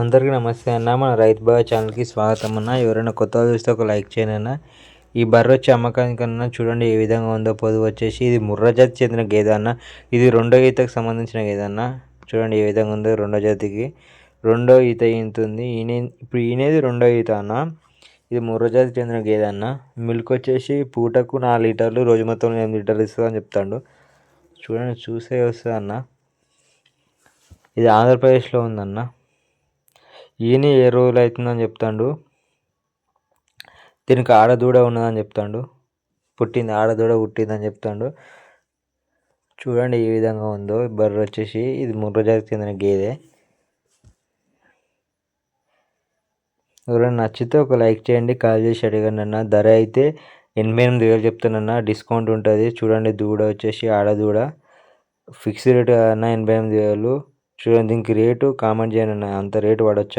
అందరికీ నమస్తే అన్న. మన రైతు బాయ్ ఛానల్కి స్వాగతం అన్న. ఎవరైనా కొత్తగా చూస్తే ఒక లైక్ చేయండి అన్న. ఈ బర్రె వచ్చి అమ్మకానికన్నా చూడండి ఏ విధంగా ఉందో. పొదువు వచ్చేసి ఇది ముర్రా జాతికి చెందిన గేదె అన్న. ఇది రెండో ఈతకు సంబంధించిన గేదె అన్న. చూడండి ఏ విధంగా ఉందో రెండో జాతికి. రెండో ఈత ఈతుంది ఈయన ఇప్పుడు ఈయనేది రెండో ఈత అన్న. ఇది ముర్రా జాతికి చెందిన గేదె అన్న. మిల్క్ వచ్చేసి పూటకు నాలుగు లీటర్లు రోజు మొత్తం ఎనిమిది లీటర్లు ఇస్తుంది అని చెప్తాడు. చూడండి చూసే వస్తుంది అన్న. ఇది ఆంధ్రప్రదేశ్లో ఉందన్న. ఈయన ఏ రోజులు అవుతుందని చెప్తాడు? దీనికి ఆడదూడ ఉన్నదని చెప్తాడు. పుట్టింది ఆడదూడ పుట్టిందని చెప్తాడు. చూడండి ఏ విధంగా ఉందో. బర్రె వచ్చేసి ఇది ముర్ర జాతికి చెందిన గేదె. ఎవరైనా నచ్చితే ఒక లైక్ చేయండి. కాల్ చేసి అడగండి అన్న. ధర అయితే ఎనభై ఎనిమిది వేలు చెప్తానన్న డిస్కౌంట్ ఉంటుంది. చూడండి దూడ వచ్చేసి ఆడదూడ. ఫిక్స్డ్ రేట్ అన్న ఎనభై ఎనిమిది వేలు. చూడండి దీనికి రేటు కామెంట్ చేయండి అన్న. అంత రేటు పడొచ్చా?